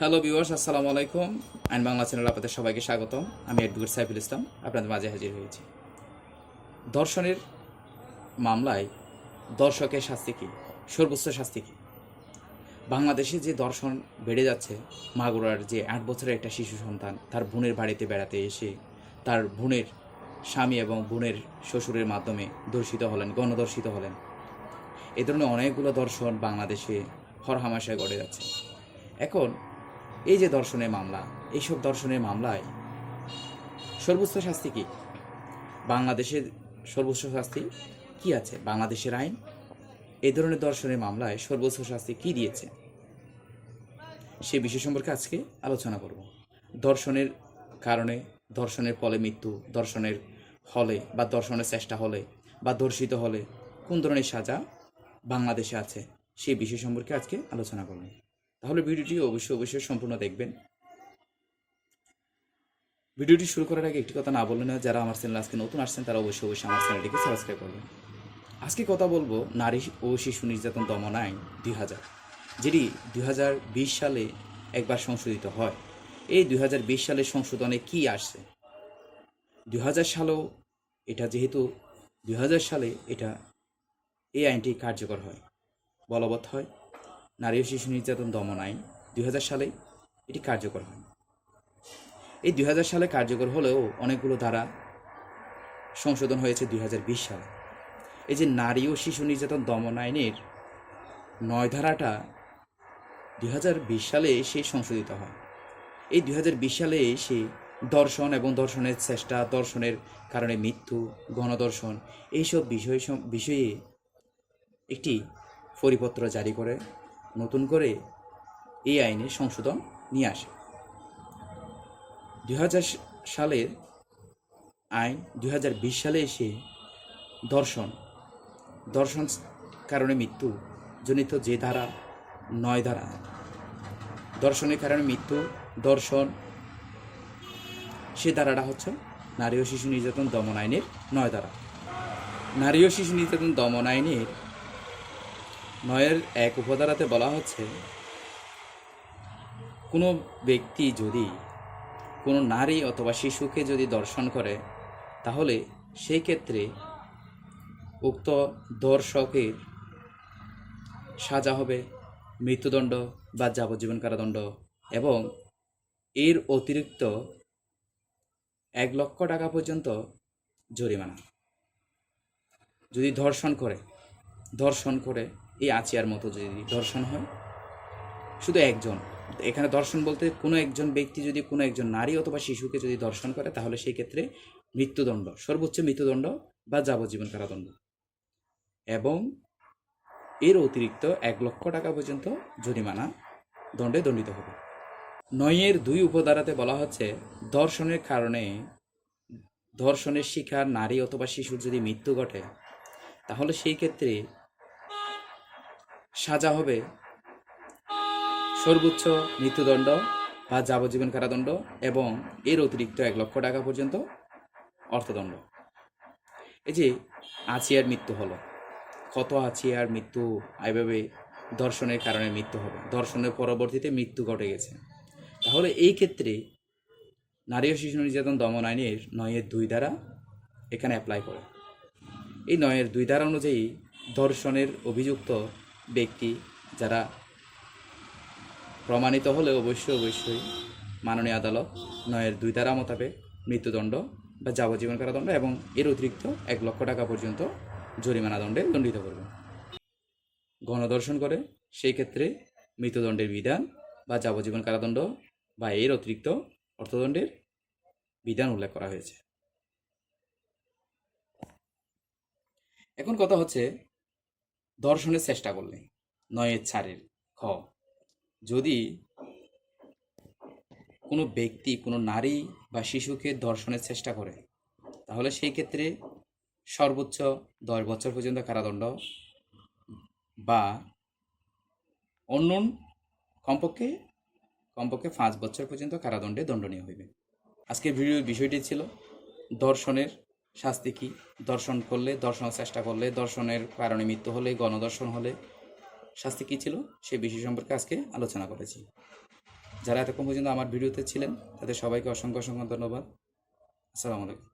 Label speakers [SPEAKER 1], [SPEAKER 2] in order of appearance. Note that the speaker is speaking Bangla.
[SPEAKER 1] হ্যালো ভিউয়ার্স আসসালামু আলাইকুম। আইন বাংলা চ্যানেল আপনাদের সবাইকে স্বাগতম। আমি অ্যাডভোকেট সাইফুল ইসলাম, আপনাদের মাঝে হাজির হয়েছি। ধর্ষণের মামলায় দর্শকের শাস্তি কী? সর্বোচ্চ শাস্তি কী? বাংলাদেশে যে দর্শন বেড়ে যাচ্ছে, মাগুরার যে আট বছরের একটা শিশু সন্তান, তার বোনের বাড়িতে বেড়াতে এসে তার বোনের স্বামী এবং বোনের শ্বশুরের মাধ্যমে দর্শিত হলেন গণদর্শিত হলেন। এ ধরনের অনেকগুলো দর্শন বাংলাদেশে হরহামাশায় গড়ে যাচ্ছে। এখন এই যে দর্শনের মামলা, এইসব দর্শনের মামলায় সর্বোচ্চ শাস্তি কি? বাংলাদেশের সর্বোচ্চ শাস্তি কি আছে? বাংলাদেশের আইন? এই ধরনের দর্শনের মামলায় সর্বোচ্চ শাস্তি কি দিয়েছে? সে বিষয় সম্পর্কে আজকে আলোচনা করব। দর্শনের কারণে, দর্শনের ফলে মৃত্যু, দর্শনের হলে বা দর্শনের চেষ্টা হলে বা দর্শিত হলে কোন ধরনের সাজা বাংলাদেশে আছে? সেই বিষয় সম্পর্কে আজকে আলোচনা করব। তাহলে ভিডিওটি অবশ্যই অবশ্যই সম্পূর্ণ দেখবেন। ভিডিওটি শুরু করার আগে একটি কথা না বললে না, যারা আমার চ্যানেল আজকে নতুন আসছেন, তারা অবশ্যই অবশ্যই আমার চ্যানেলটিকে সাবস্ক্রাইব করবেন। আজকে কথা বলব নারী ও শিশু নির্যাতন দমন আইন দুই হাজার যেটি দুই হাজার বিশ সালে একবার সংশোধিত হয়। এই দুই সালের সংশোধনে কি আসছে? দুই হাজার সালেও এটা যেহেতু দুই হাজার সালে এটা এই আইনটি কার্যকর হয়, বলবৎ হয়। নারী ও শিশু নির্যাতন দমন আইন দু হাজার সালে এটি কার্যকর হয়। এই দু হাজার সালে কার্যকর হলেও অনেকগুলো ধারা সংশোধন হয়েছে দুই হাজার বিশ সালে। এই যে নারী ও শিশু নির্যাতন দমন আইনের নয় ধারাটা দু হাজার বিশ সালে সে সংশোধিত হয়। এই দুই হাজার বিশ সালে সে দর্শন এবং দর্শনের চেষ্টা, দর্শনের কারণে মৃত্যু, গণদর্শন, এইসব বিষয় বিষয়ে একটি পরিপত্র জারি করে নতুন করে এই আইনে সংশোধন নিয়ে আসে। দু হাজার সালের আইন দুই হাজার বিশ সালে এসে দর্শন দর্শন কারণে মৃত্যু জনিত যে ধারা নয় ধারা। দর্শনের কারণে মৃত্যু, দর্শন, সে ধারাটা হচ্ছে নারী ও শিশু নির্যাতন দমন আইনের নয় ধারা। নারী ও শিশু নির্যাতন দমন আইনের নয়ের এক উপধারাতে বলা হচ্ছে, কোনো ব্যক্তি যদি কোনো নারী অথবা শিশুকে যদি দর্শন করে, তাহলে সেই ক্ষেত্রে উক্ত দর্শকের সাজা হবে মৃত্যুদণ্ড বা যাবজ্জীবন কারাদণ্ড এবং এর অতিরিক্ত এক লক্ষ টাকা পর্যন্ত জরিমানা। যদি ধর্ষণ করে ধর্ষণ করে এই আচিয়ার মতো যদি ধর্ষণ হয়। শুধু একজন। এখানে দর্শন বলতে কোনো একজন ব্যক্তি যদি কোনো একজন নারী অথবা শিশুকে যদি দর্শন করে, তাহলে সেই ক্ষেত্রে মৃত্যুদণ্ড, সর্বোচ্চ মৃত্যুদণ্ড বা যাবজ্জীবন কারাদণ্ড। এবং এর অতিরিক্ত এক লক্ষ টাকা পর্যন্ত জরিমানা দণ্ডে দণ্ডিত হবে। নয়ের দুই উপধারাতে বলা হচ্ছে, দর্শনের কারণে ধর্ষণের শিকার নারী অথবা শিশুর যদি মৃত্যু ঘটে, তাহলে সেই ক্ষেত্রে সাজা হবে। সর্বোচ্চ মৃত্যুদণ্ড বা যাবজ্জীবন কারাদণ্ড এবং এর অতিরিক্ত এক লক্ষ টাকা পর্যন্ত অর্থদণ্ড। এই যে আচিয়ার মৃত্যু হলো। কত আচিয়ার মৃত্যু এইভাবে দর্শনের কারণে মৃত্যু হবে? দর্শনের পরবর্তীতে মৃত্যু ঘটে গেছে। তাহলে এই ক্ষেত্রে নারী ও শিশু নির্যাতন দমন আইনের নয়ের দুই দ্বারা এখানে অ্যাপ্লাই করে। এই নয়ের দুই ধারা অনুযায়ী ধর্ষণের অভিযুক্ত ব্যক্তি যারা প্রমাণিত হলে অবশ্যই অবশ্যই মাননীয় আদালত নয়ের দুই ধারা মোতাবেক মৃত্যুদণ্ড বা যাবজ্জীবন কারাদণ্ড এবং এর অতিরিক্ত এক লক্ষ টাকা পর্যন্ত জরিমানা দণ্ডে দণ্ডিত করবে। গণদর্শন করে, সেই ক্ষেত্রে মৃত্যুদণ্ডের বিধান বা যাবজ্জীবন কারাদণ্ড বা এর অতিরিক্ত অর্থদণ্ডের বিধান উল্লেখ করা হয়েছে। এখন কথা হচ্ছে দর্শনের চেষ্টা করলে, নয়ের ছাড়ের খ। যদি কোনো ব্যক্তি, কোনো নারী বা শিশুকে দর্শনের চেষ্টা করে, তাহলে সেই ক্ষেত্রে সর্বোচ্চ দশ বছর পর্যন্ত কারাদণ্ড বা অন্য কমপক্ষে কমপক্ষে পাঁচ বছর পর্যন্ত কারাদণ্ডে দণ্ডনীয় হইবে। আজকের ভিডিওর বিষয়টি ছিল দর্শনের শাস্তি কী? দর্শন করলে দর্শন চেষ্টা করলে, দর্শনের কারণে মৃত্যু হলে, গণদর্শন হলে শাস্তি কী ছিল? সে বিষয় সম্পর্কে আজকে আলোচনা করেছি। যারা এতক্ষণ পর্যন্ত আমার ভিডিওতে ছিলেন, তাদের সবাইকে অসংখ্য অসংখ্য ধন্যবাদ। আসসালামু আলাইকুম।